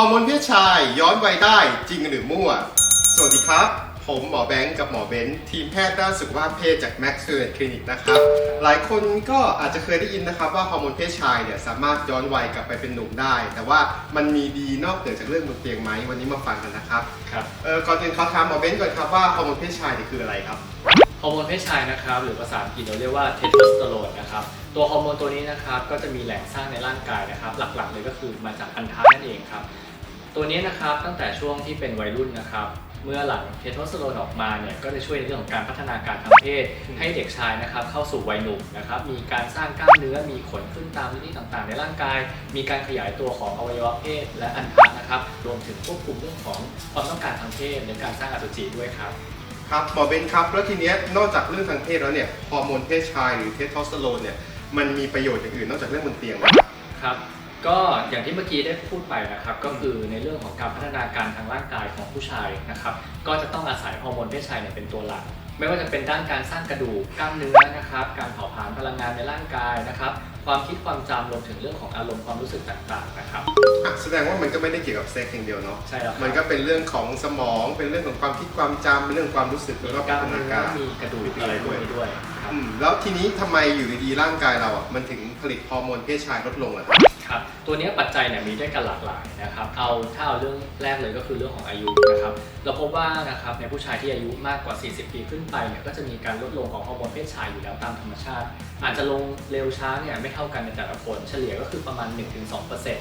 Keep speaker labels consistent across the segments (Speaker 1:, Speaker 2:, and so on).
Speaker 1: อร์โมนเพศชายย้อนวัยได้จริงหรือมั่ว สวัสดีครับ ผมหมอแบงค์กับหมอเบนซ์ทีมแพทย์ด้านสุขภาพเพศจาก Max s t u d e n t Clinic นะครับ หลายคนก็อาจจะเคยได้ยินนะครับว่าฮอร์โมนเพศชายเนี่ยสามารถย้อนวัยกลับไปเป็นหนุ่มได้ แต่ว่ามันมีดีนอกเหนือจากเรื่องบนเตียงไหมวันนี้มาฟังกันนะครับ
Speaker 2: ครับ
Speaker 1: เออก่อนอื่นขอถามหมอเบนซ์ก่อนครับว่าฮอร์โมนเพศชายเนี่ยคืออะไรครับ
Speaker 2: ฮอร์โมนเพศชายนะครับหรือภาษาอังกฤษเราเรียกว่าเทสโทสเตอโรนนะครับตัวฮอร์โมนตัวนี้นะครับก็จะมีแหล่งสร้างในร่างกายนะครับ หลักๆเลยก็คือมาจากอันทะนั่นเองครับ ตัวนี้นะครับตั้งแต่ช่วงที่เป็นวัยรุ่นนะครับเมื่อหลังเทสโทสเตอโรนออกมาเนี่ยก็จะช่วยในเรื่องของการพัฒนาการทางเพศ ให้เด็กชายนะครับเข้าสู่วัยหนุ่มนะครับมีการสร้างกล้ามเนื้อมีขนขึ้นตามที่ต่างๆ ในร่างกาย มีการขยายตัวของอวัยวะเพศ และอันทะนะครับรวมถึงควบคุมเรื่องของความต้องการทางเพศในการสร้างอสุจิด้วยครับ
Speaker 1: ครับหมอเบนซ์ครับแล้วทีเนี้ยนอกจากเรื่องทางเพศแล้วเนี่ยฮอร์โมนเพศชายหรือเทสโทสเตอโรนเนี่ยมันมีประโยชน์อย่างอื่นนอกจากเรื่องบนเตียงไหมครับ
Speaker 2: ครับ ก็อย่างที่เมื่อกี้ได้พูดไปนะครับก็คือในเรื่องของการพัฒนาการทางร่างกายของผู้ชายนะครับก็จะต้องอาศัยฮอร์โมนเพศชายเนี่ยเป็นตัวหลัก ไม่ว่าจะเป็นด้านการสร้างกระดูกกล้ามเนื้อนะครับการเผาผลาญพลังงานในร่างกายนะครับ ความคิดความจำรวมถึงเรื่องของอารมณ์ความรู้สึกต่างๆนะครับ
Speaker 1: อะแสดงว่ามันก็ไม่ได้เกี่ยวกับเซ็กส์อย่างเดียวเนาะ
Speaker 2: ใช่แล้วครับ
Speaker 1: มันก็เป็นเรื่องของสมอง เป็นเรื่องของความคิดความจำเป็นเรื่องของความรู้สึกแล้วก็
Speaker 2: ก
Speaker 1: พั
Speaker 2: ล้าม
Speaker 1: ฒนา
Speaker 2: เนื้อ
Speaker 1: การ
Speaker 2: มีกระดูกอะไรพวกนี้ด้วยครับ
Speaker 1: อืมแล้วทีนี้ทำไมอยู่ดีๆร่างกายเราอะมันถึงผลิตฮอร์โมนเพศชายลดลงอะ
Speaker 2: ครับตัวเนี้ยปัจจัยเนี่ยมีด้วยกันหลากหลายนะครับ เอาถ้าเอาเรื่องแรกเลยก็คือเรื่องของอายุนะครับ เราพบว่านะครับในผู้ชายที่อายุมากกว่า 40 ปีขึ้นไปเนี่ยก็จะมีการลดลงของฮอร์โมนเพศชายอยู่แล้วตามธรรมชาติ อาจจะลงเร็วช้าเนี่ยไม่เท่าท่ากันในแต่ละคน เฉลี่ยก็คือประมาณ 1-2%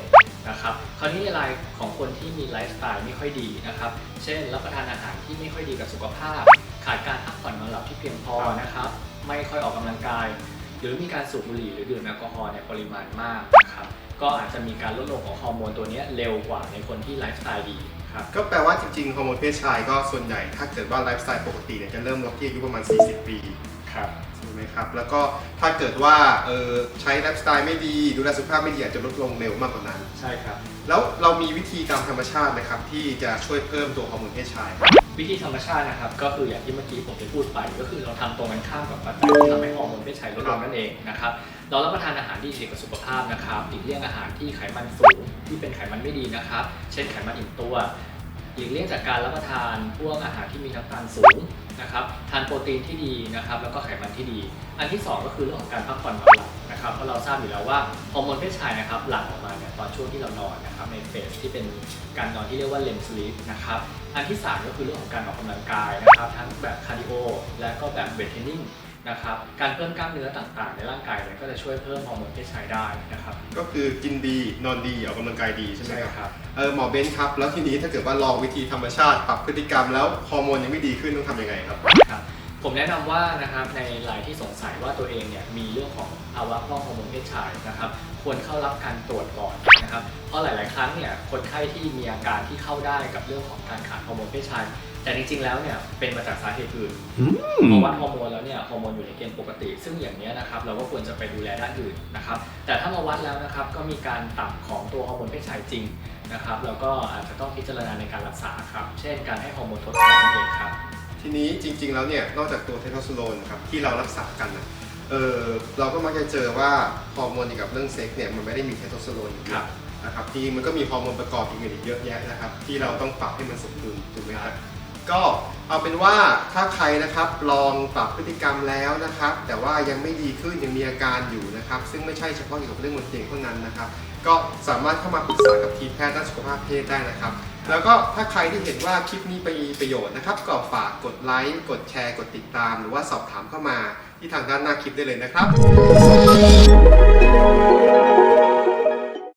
Speaker 2: นะครับคราวนี้ในรายของคนที่มีไลฟ์สไตล์ไม่ค่อยดีนะครับ เช่น รับประทานอาหารที่ไม่ค่อยดีกับสุขภาพ ขาดการพักผ่อนนอนหลับที่เพียงพอนะครับ ไม่ค่อยออกกำลังกาย หรือมีการสูบบุหรี่หรือดื่มแอลกอฮอล์ในปริมาณมากนะครับก็อาจจะมีการลดลงของฮอร์โมนตัวนี้เร็วกว่าในคนที่ไลฟ์สไตล์ดีครับ
Speaker 1: ก็แปลว่าจริงๆฮอร์โมนเพศชายก็ส่วนใหญ่ถ้าเกิดว่าไลฟ์สไตล์ปกติเนี่ยจะเริ่มลดที่อายุประมาณ 40 ปี
Speaker 2: ครับ
Speaker 1: ใช่ไหมครับ แล้วก็ถ้าเกิดว่าเออใช้ไลฟ์สไตล์ไม่ดี ดูแลสุขภาพไม่ดีอาจจะลดลงเร็วมากกว่านั้น
Speaker 2: ใช่ครับ
Speaker 1: แล้วเรามีวิธีตามธรรมชาตินะครับ ที่จะช่วยเพิ่มตัวฮอร์โมนเพศชาย
Speaker 2: วิธีธรรมชาตินะครับ ก็คืออย่างที่เมื่อกี้ผมได้พูดไป ก็คือเราทำตรงกันข้ามกับปัจจัยที่ทำให้ฮอร์โมนเพศชายลดลงนั่นเองนะครับ เรารับประทานอาหารที่ดีกับสุขภาพนะครับหลีกเลี่ยงอาหารที่ไขมันสูงที่เป็นไขมันไม่ดีนะครับ เช่นไขมันอิ่มตัว หลีกเลี่ยงจากการรับประทานพวกอาหารที่มีน้ำตาลสูงนะครับทานโปรตีนที่ดีนะครับแล้วก็ไขมันที่ดี อันที่สองก็คือเรื่องของการพักผ่อนนอนหลับนะครับเพราะเราทราบอยู่แล้วว่าฮอร์โมนเพศชายนะครับหลั่งออกมาเนี่ยตอนช่วงที่เรานอนนะครับในเฟสที่เป็นการนอนที่เรียกว่าเลมสลีปนะครับอันที่สามก็คือเรื่องของการออกกำลังกายนะครับทั้งแบบคาร์ดิโอและก็แบบเวทเทรนนิ่ง นะครับการเพิ่มกล้ามเนื้อต่างๆ ในร่างกายเนี่ยก็จะช่วยเพิ่มฮอร์โมนเพศชายได้นะครับ
Speaker 1: ก็คือกินดีนอนดีออกกำลังกายดีใช่ไหมครับ
Speaker 2: ครับ
Speaker 1: เออหมอเบนซ์ครับ แล้วทีนี้ถ้าเกิดว่าลองวิธีธรรมชาติปรับพฤติกรรมแล้วฮอร์โมนยังไม่ดีขึ้นต้องทำยังไงครับ
Speaker 2: ครับ ผมแนะนำว่านะครับในรายที่สงสัยว่าตัวเองเนี่ยมีเรื่องของภาวะพร่องฮอร์โมนเพศชายนะครับควรเข้ารับการตรวจก่อนนะครับ เพราะหลาย ๆ ครั้งเนี่ยคนไข้ที่มีอาการที่เข้าได้กับเรื่องของการขาดฮอร์โมนเพศชาย แต่จริง ๆ แล้วเนี่ยเป็นมาจากสาเหตุอื่นพอวัดฮอร์โมนแล้วเนี่ยฮอร์โมนอยู่ในเกณฑ์ปกติ ซึ่งอย่างนี้ยนะครับเราก็ควรจะไปดูแลด้านอื่นนะครับ แต่ถ้ามาวัดแล้วนะครับก็มีการต่ำของตัวฮอร์โมนเพศชายจริงนะครับแล้วก็อาจจะต้องพิจารณาในการรักษาครับ เช่น การให้ฮอร์โมนทดแทนนั่นเองครับ
Speaker 1: ทีนี้จริง ๆ แล้วเนี่ยนอกจากตัวเทสโทสเตอโรนครับที่เรารักษากันนะเออเราก็มักจะเจอว่าฮอร์โมนเกี่ยวกับเรื่องเซ็กส์เนี่ยมันไม่ได้มีเทสโทสเตอโรนอย่างเดี
Speaker 2: ครั
Speaker 1: ยว
Speaker 2: บ
Speaker 1: นะครับที่มันก็มีฮอร์โมนประกอบอื่นอีกเยอะแยะนะครับ ที่เราต้องปรับให้มันสมดุลถูกไหมครับ ก็เอาเป็นว่าถ้าใครนะครับลองปรับพฤติกรรมแล้วนะครับ แต่ว่ายังไม่ดีขึ้นยังมีอาการอยู่นะครับ ซึ่งไม่ใช่เฉพาะเกี่ยวกับเรื่องบนเตียงเท่านั้นนะครับ ก็สามารถเข้ามาปรึกษากับทีมแพทย์ด้านสุขภาพเพศได้นะครับ แล้วก็ถ้าใครที่เห็นว่าคลิปนี้ไปมีประโยชน์นะครับก็ฝากกดไลค์กดแชร์ กดติดตาม หรือว่าสอบถามเข้ามาที่ทางด้านหน้าคลิปได้เลยนะครับ